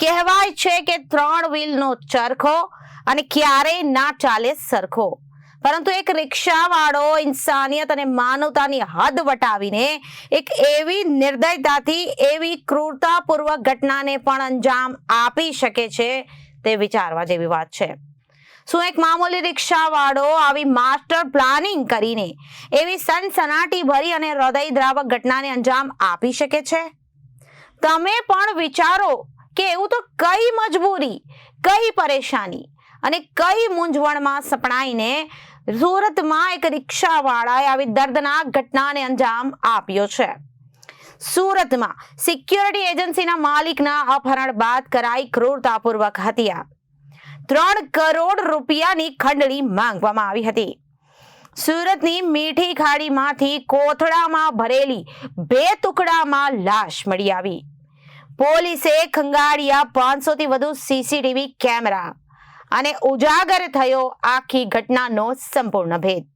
કહેવાય છે કે ત્રણ વ્હીલનો ચરખો અને ક્યારેય ના ચાલે સરખો. પરંતુ એક રિક્ષાવાળો ઇન્સાનિયત અને માનવતાની હદ વટાવીને એક એવી નિર્દયતાથી, એવી ક્રૂરતાપૂર્વક ઘટનાને પણ અંજામ આપી શકે છે તે વિચારવા જેવી વાત છે. શું એક મામૂલી રિક્ષાવાળો આવી માસ્ટર પ્લાનિંગ કરીને એવી સનસનાટી ભરી અને હૃદયદ્રાવક ઘટનાને અંજામ આપી શકે છે? તમે પણ વિચારો કે એવું તો કઈ મજબૂરી, કઈ પરેશાની અને કઈ મૂંઝવણમાં સપડાઈને સુરતમાં એક રિક્ષાવાળાએ આવી દર્દનાક ઘટનાને અંજામ આપ્યો છે. સુરતમાં સિક્યોરિટી એજન્સીના માલિકના અપહરણ બાદ કરાઈ ક્રૂરતાપૂર્વક હત્યા. ત્રણ કરોડ રૂપિયાની ખંડણી માંગવામાં આવી હતી. સુરતની મીઠી ખાડીમાંથી કોથળામાં ભરેલી બે ટુકડામાં લાશ મળી આવી. પોલીસે ખંગાળ્યા પાંચસો થી વધુ સીસીટીવી કેમેરા અને ઉજાગર થયો આખી ઘટનાનો સંપૂર્ણ ભેદ.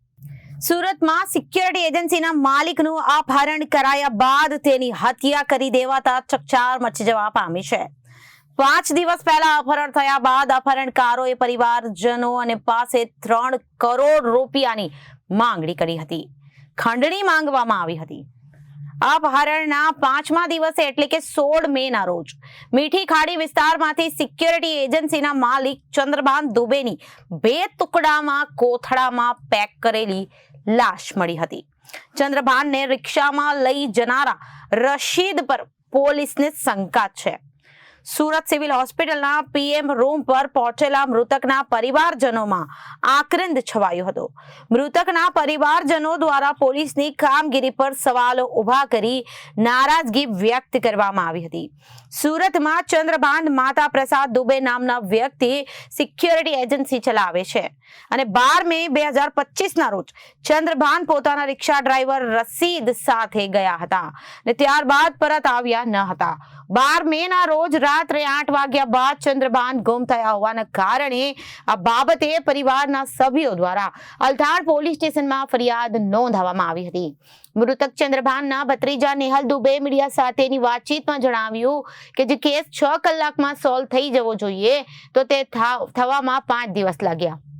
સુરતમાં સિક્યોરિટી એજન્સીના માલિકનું અપહરણ કરાયા બાદ તેની હત્યા કરી દેવાતા ચકચાર મચી જવા પામી છે. પાંચ દિવસ પહેલા અપહરણ થયા બાદ અપહરણકારોએ પરિવારજનો અને પાસે ત્રણ કરોડ રૂપિયાની માંગણી કરી હતી. ખંડણી માંગવામાં આવી હતી. અપહરણના પાંચમા દિવસે એટલે કે સોળ મે ના રોજ મીઠી ખાડી વિસ્તારમાંથી સિક્યોરિટી એજન્સીના માલિક ચંદ્રભાન દુબેની બે ટુકડામાં કોથળામાં પેક કરેલી લાશ મળી હતી. ચંદ્રભાનને રિક્ષામાં લઈ જનારા રશીદ પર પોલીસને શંકા છે. સુરત સિવિલ હોસ્પિટલના પીએમ રૂમ પર પહોંચેલા મૃતકના પરિવારજનોમાં આક્રંદ છવાયો હતો. મૃતકના પરિવારજનો દ્વારા પોલીસની કામગીરી પર સવાલો ઊભા કરી નારાજગી વ્યક્ત કરવામાં આવી હતી. સુરતમાં ચંદ્રભાન માતા પ્રસાદ દુબે નામના વ્યક્તિ સિક્યોરિટી એજન્સી ચલાવે છે અને બાર મે બે હજાર પચીસના રોજ ચંદ્રભાન પોતાના રિક્ષા ડ્રાઈવર રસીદ સાથે ગયા હતા અને ત્યારબાદ પરત આવ્યા ન હતા. બાર મે ના રોજ રાત્રે આઠ વાગ્યા બાદ ચંદ્રભાન ગુમ થયા હોવાના કારણે આ બાબતે પરિવારના સભ્યો દ્વારા અલથાણ પોલીસ સ્ટેશનમાં ફરિયાદ નોંધાવવામાં આવી હતી. મૃતક ચંદ્રભાનના ભત્રીજા નેહલ દુબે મીડિયા સાથેની વાતચીતમાં જણાવ્યું કે જે કેસ છ કલાકમાં સોલ્વ થઈ જવો જોઈએ તો તે થવામાં પાંચ દિવસ લાગ્યા.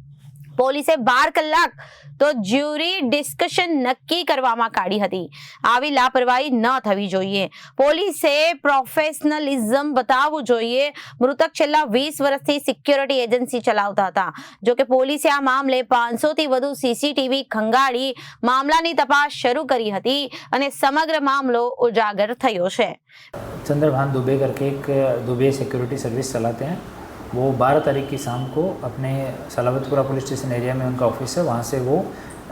પોલીસે બાર કલાક તો જ્યુરી ડિસ્કશન નક્કી કરવામાં કાઢી હતી. આવી લાપરવાહી ન થવી જોઈએ. પોલીસે પ્રોફેશનલિઝમ બતાવવું જોઈએ. મૃતક છેલ્લા વીસ વર્ષથી સિક્યોરિટી એજન્સી ચલાવતા હતા. જોકે પોલીસે આ મામલે પાંચસોથી વધુ સીસીટીવી ખંગાળી મામલાની તપાસ શરૂ કરી હતી અને સમગ્ર મામલો ઉજાગર થયો છે. ચંદ્રભાન દુબે કરકે એક દુબે સિક્યોરિટી સર્વિસ ચલાતે હૈ. वो बारह तारीख की शाम को अपने सलावतपुरा पुलिस स्टेशन एरिया में उनका ऑफ़िस है। वहाँ से वो,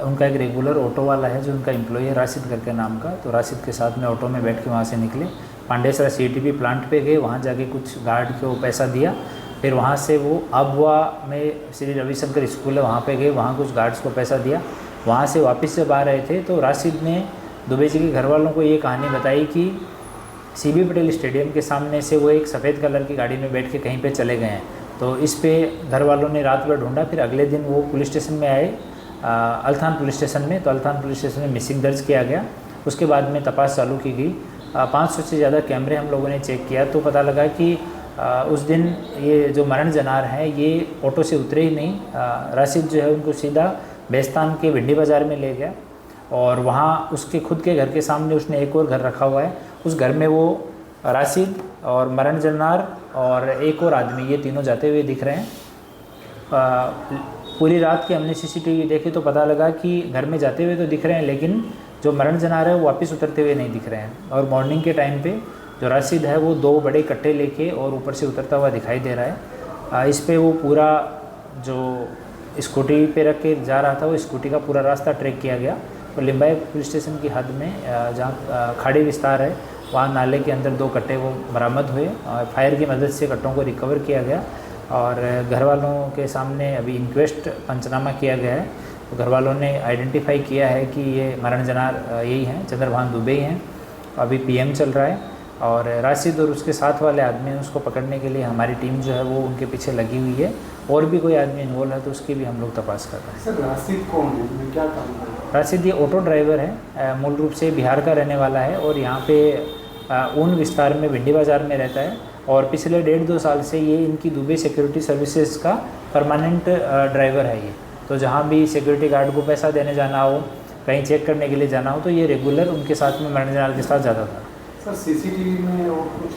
उनका एक रेगुलर ऑटो वाला है जो उनका एम्प्लॉय है, राशिद करके नाम का। तो राशिद के साथ में ऑटो में बैठ के वहाँ से निकले। पांडेसरा सीटीपी प्लांट पे गए, वहाँ जाके कुछ गार्ड को पैसा दिया। फिर वहाँ से वो अबवा में श्री रविशंकर स्कूल है, वहाँ पे गए, वहाँ कुछ गार्ड्स को पैसा दिया। वहाँ से वापस जब आ रहे थे तो राशिद ने दुबे जी के घर वालों को ये कहानी बताई कि सी बी पटेल स्टेडियम के सामने से वो एक सफ़ेद कलर की गाड़ी में बैठ के कहीं पे चले गए हैं। तो इस पे घर वालों ने रात भर ढूंढा फिर अगले दिन वो पुलिस स्टेशन में आए अल्थान पुलिस स्टेशन में। तो अल्थान पुलिस स्टेशन में मिसिंग दर्ज किया गया। उसके बाद में तपास चालू की गई। पाँच सौ से ज़्यादा कैमरे हम लोगों ने चेक किया तो पता लगा कि आ, उस दिन ये जो मरण जनार हैं ये ऑटो से उतरे ही नहीं। राशिद जो है उनको सीधा बेस्तान के भिंडी बाज़ार में ले गया और वहाँ उसके खुद के घर के सामने उसने एक और घर रखा हुआ है। उस घर में वो राशिद और मरण जन्नार और एक और आदमी ये तीनों जाते हुए दिख रहे हैं। पूरी रात की हमने सीसीटीवी देखी तो पता लगा कि घर में जाते हुए तो दिख रहे हैं लेकिन जो मरण जनार है वो वापस उतरते हुए नहीं दिख रहे हैं। और मॉर्निंग के टाइम पे जो राशिद है वो दो बड़े कट्टे लेके और ऊपर से उतरता हुआ दिखाई दे रहा है। आ, इस पर वो पूरा जो स्कूटी पे रख के जा रहा था वो स्कूटी का पूरा रास्ता ट्रैक किया गया। और लिम्बाई पुलिस स्टेशन की हद में जहाँ खाड़ी विस्तार है, वहाँ नाले के अंदर दो कट्टे वो बरामद हुए और फायर की मदद से कट्टों को रिकवर किया गया और घर वालों के सामने अभी इंक्वेस्ट पंचनामा किया गया है। तो घर वालों ने आइडेंटिफाई किया है कि ये मरण जनार यही हैं, चंद्रभान दुबे ही हैं। अभी पीएम चल रहा है। और राशिद और उसके साथ वाले आदमी उसको पकड़ने के लिए हमारी टीम जो है वो उनके पीछे लगी हुई है। और भी कोई आदमी इन्वॉल्व है तो उसकी भी हम लोग तपास कर रहे हैं। सर राशिद कौन है? क्या काम राशिद ये ऑटो ड्राइवर है। मूल रूप से बिहार का रहने वाला है और यहाँ पे ऊन विस्तार में भिंडी बाज़ार में रहता है। और पिछले डेढ़ दो साल से ये इनकी दुबई सिक्योरिटी सर्विसेज़ का परमानेंट ड्राइवर है ये। तो जहाँ भी सिक्योरिटी गार्ड को पैसा देने जाना हो कहीं चेक करने के लिए जाना हो तो ये रेगुलर उनके साथ में मैनेजर के साथ जाता था। सर सीसीटीवी में और कुछ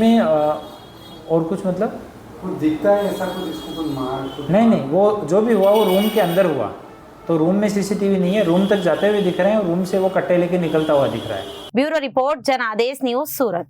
में और कुछ मतलब? कुछ दिखता है ऐसा कुछ इसको कुछ मार कुछ नहीं नहीं वो जो भी हुआ वो रूम के अंदर हुआ। तो रूम में सीसीटीवी नहीं है रूम तक जाते हुए दिख रहे हैं रूम से वो कट्टे लेके निकलता हुआ दिख रहा है। ब्यूरो रिपोर्ट जन आदेश न्यूज़ सूरत।